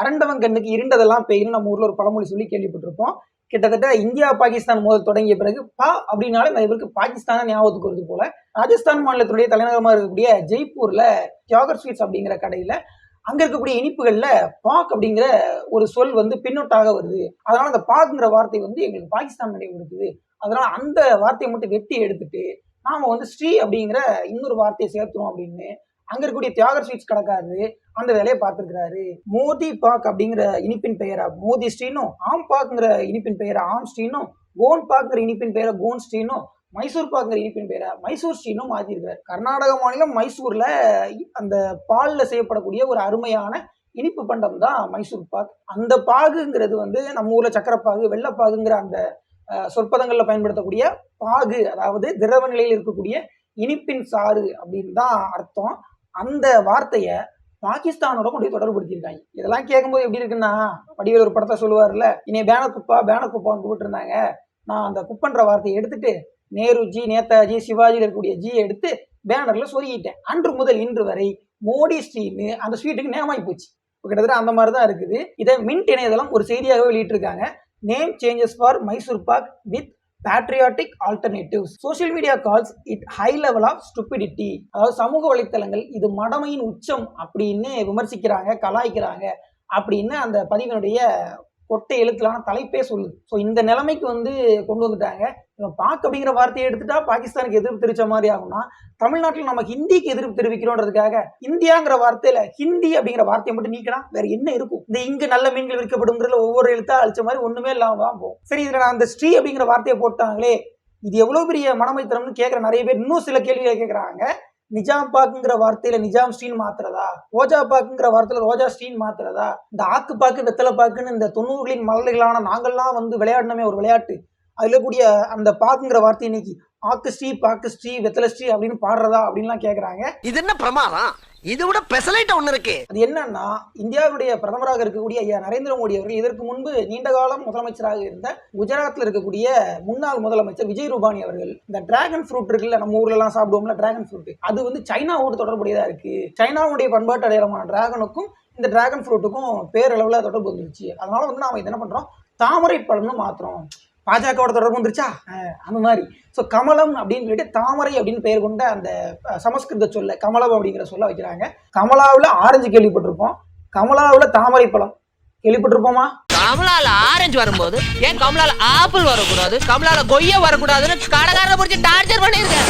அரண்டவன் கண்ணுக்கு இருண்டதெல்லாம் பெய்யுன்னு நம்ம ஊர்ல ஒரு பழமொழி சொல்லி கேள்விப்பட்டிருப்போம். கிட்டத்தட்ட இந்தியா பாகிஸ்தான் மோதல் தொடங்கிய பிறகு பா அப்படின்னாலே நிறைய பேருக்கு பாகிஸ்தான ஞாபகத்துக்கு வருது போல. ராஜஸ்தான் மாநிலத்தினுடைய தலைநகரமாக இருக்கக்கூடிய ஜெய்ப்பூர்ல தியாகர் ஸ்வீட்ஸ் அப்படிங்கிற கடையில அங்க இருக்கக்கூடிய இனிப்புகள்ல பாக் அப்படிங்கிற ஒரு சொல் வந்து பின்னொட்டாக வருது. அதனால அந்த பாக்ங்கிற வார்த்தை வந்து எங்களுக்கு பாகிஸ்தான் நினைவு கொடுக்குது. அதனால அந்த வார்த்தையை மட்டும் வெட்டி எடுத்துட்டு நாம வந்து ஸ்ரீ அப்படிங்கிற இன்னொரு வார்த்தையை சேர்த்துறோம் அப்படின்னு அங்க இருக்கக்கூடிய தியாகர் ஸ்வீட்ஸ் கடைக்காரரு அந்த வேலையை பார்த்துருக்கிறாரு. மோதி பாக் அப்படிங்கிற இனிப்பின் பெயரா மோதி ஸ்ரீனும் ஆம் பாக்ங்கிற இனிப்பின் பெயரா ஆம் ஸ்ரீனும் கோன் பாக்ங்கிற இனிப்பின் பெயரா கோன் ஸ்ரீனும் மைசூர் பாக்ங்கிற இனிப்பின் பெயரா மைசூர் ஸ்ரீனும் மாத்திருக்கிறார். கர்நாடக மாநிலம் மைசூர்ல அந்த பாலில் செய்யப்படக்கூடிய ஒரு அருமையான இனிப்பு பண்டம் தான் மைசூர் பாக். அந்த பாகுங்கிறது வந்து நம்ம ஊர்ல சக்கரப்பாகு வெள்ளப்பாகுங்கிற அந்த சொற்பதங்களில் பயன்படுத்தக்கூடிய பாகு அதாவது திரவ நிலையில் இருக்கக்கூடிய இனிப்பின் சாறு அப்படின்னு தான் அர்த்தம். அந்த வார்த்தையை பாகிஸ்தானோட கொண்டு தொடர்புபடுத்தியிருக்காங்க. இதெல்லாம் கேட்கும்போது எப்படி இருக்குன்னா வடிவேல் ஒரு படத்தை சொல்லுவார்ல இனி பேன குப்பா பேன குப்பான்னு கூப்பிட்டு இருந்தாங்க நான் அந்த குப்பன்ற வார்த்தையை எடுத்துட்டு நேருஜி நேதாஜி சிவாஜியில் இருக்கக்கூடிய ஜி எடுத்து பேனர்ல சொருகிட்டேன். அன்று முதல் இன்று வரை மோடி ஸ்ரீன்னு அந்த ஸ்வீட்டுக்கு நேமாய் போச்சு. கிட்டத்தட்ட அந்த மாதிரி தான் இருக்குது. இதை மின்ட் இணையதளம் ஒரு செய்தியாக வெளியிட்டிருக்காங்க. Name changes for Mysore Pak with patriotic alternatives social media calls it high level of stupidity அதாவது சமூக வலைத்தளங்கள் இது மடமையின் உச்சம் அப்படின்னு விமர்சிக்கிறாங்க கலாய்க்கிறாங்க அப்படின்னு அந்த பதிவினுடைய கொட்டை எழுத்துலான தலைப்பே சொல்லுது. ஸோ இந்த நிலைமைக்கு வந்து கொண்டு வந்துட்டாங்க. இவன் பாக் அப்படிங்கிற வார்த்தையை எடுத்துட்டா பாகிஸ்தானுக்கு எதிர்ப்பு தெரிவிச்ச மாதிரி ஆகும்னா தமிழ்நாட்டில் நம்ம ஹிந்திக்கு எதிர்ப்பு தெரிவிக்கிறோன்றதுக்காக இந்தியாங்கிற வார்த்தையில ஹிந்தி அப்படிங்கிற வார்த்தையை மட்டும் நீக்கலாம் வேற என்ன இருக்கும்? இந்த இங்கு நல்ல மீன்கள் விற்கப்படுங்கிறதுல ஒவ்வொரு எழுத்தா அழிச்ச மாதிரி ஒண்ணுமே இல்லாம தான் போகும். சரி இதுல நான் அந்த ஸ்ரீ அப்படிங்கிற வார்த்தையை போட்டாங்களே இது எவ்வளவு பெரிய மனமைத்தனம்னு கேட்குற நிறைய பேர் இன்னும் சில கேள்விகளை கேட்குறாங்க நிஜாம் பாக்குங்கிற வார்த்தையில நிஜாம் ஸ்ரீன் மாத்துறதா? ரோஜா பாக்குங்கிற வார்த்தையில ரோஜா ஸ்ரீன் மாத்துறதா? இந்த ஆக்கு பாக்கு வெத்தலை பாக்குன்னு இந்த தொண்ணூறுகளின் மலர்களான நாங்கள்லாம் வந்து விளையாடினமே ஒரு விளையாட்டு. அதுல கூடிய அந்த பாக்குங்கிற வார்த்தை இன்னைக்கு ஆக்கு ஸ்ரீ பாக்கு ஸ்ரீ வெத்தலை ஸ்ரீ அப்படின்னு பாடுறதா அப்படின்லாம் கேக்குறாங்க. இது என்ன பிரமாதம்? இது விட பெசலைட் ஒண்ணு இருக்கு. அது என்னன்னா இந்தியாவுடைய பிரதமராக இருக்கக்கூடிய ஐயா நரேந்திர மோடி அவர்கள் இதற்கு முன்பு நீண்ட காலம் முதலமைச்சராக இருந்த குஜராத்ல இருக்கக்கூடிய முன்னாள் முதலமைச்சர் விஜய் ரூபானி அவர்கள் இந்த டிராகன் ஃப்ரூட் இருக்குல்ல நம்ம ஊர்ல எல்லாம் சாப்பிடுவோம்ல டிராகன் ஃப்ரூட் அது வந்து சைனாவோடு தொடர்புடையதா இருக்கு. சைனாவுடைய பண்பாட்டு அடையாளமான டிராகனுக்கும் இந்த டிராகன் ஃப்ரூட்டுக்கும் பேரளவுல தொடர்பு வந்துருச்சு. அதனால வந்து நாம இது என்ன பண்றோம்? தாமரை பழம்னு மாத்துறோம். பாஜகவோட தொடர்பு வந்துருச்சா? அந்த மாதிரி. ஸோ கமலம் அப்படின்னு சொல்லிட்டு தாமரை அப்படின்னு பெயர் கொண்ட அந்த சமஸ்கிருத சொல்ல கமலம் அப்படிங்கிற சொல்ல வைக்கிறாங்க. கமலாவில் ஆரஞ்சு கேள்விப்பட்டிருப்போம். கமலாவில் தாமரை பழம். கேள்விப்பட்டிருப்போமா? கமலால ஆரஞ்சு வரும்போது ஏன் கமலால ஆப்பிள் வரக்கூடாது? கமலால கொய்யா வரக்கூடாதுன்னு கடைக்காரனை பிடிச்சி டார்ச்சர் பண்ணிருக்கேன்